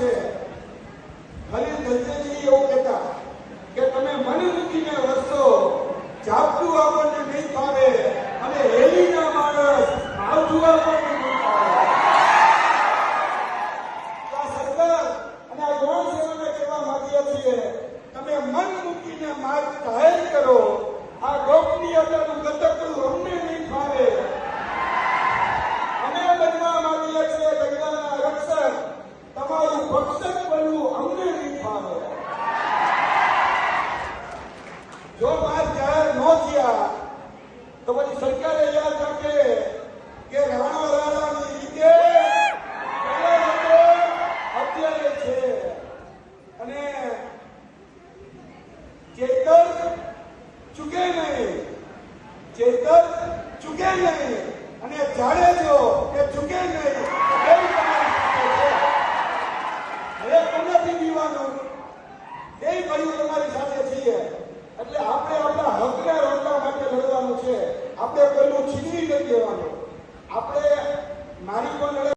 છે. ખલીલ ધંધેજી એવું કહેતા કે તમે મન મૂકીને વસ્તો જાપતું આપણને નહીં ફાવે અને હેલીના માણસ આવતું આપણને આ સરકાર અને આ તમે મન મૂકીને માર્ગ જાહેર કરો. આ ગોપનીયતાનું આપવાનો જો માર્ગ જાહેર ન થયા, તો પછી સરકારે યાદ રાખે કે રાણાવાળાની રીતે અત્યારે છે. અને ચેતર ચૂકે નહીં. ચેતર ચૂકે નહીં. અને જાણે આપણે પેલું છીનવી નથી દેવાનું આપણે મારી પણ કોઈ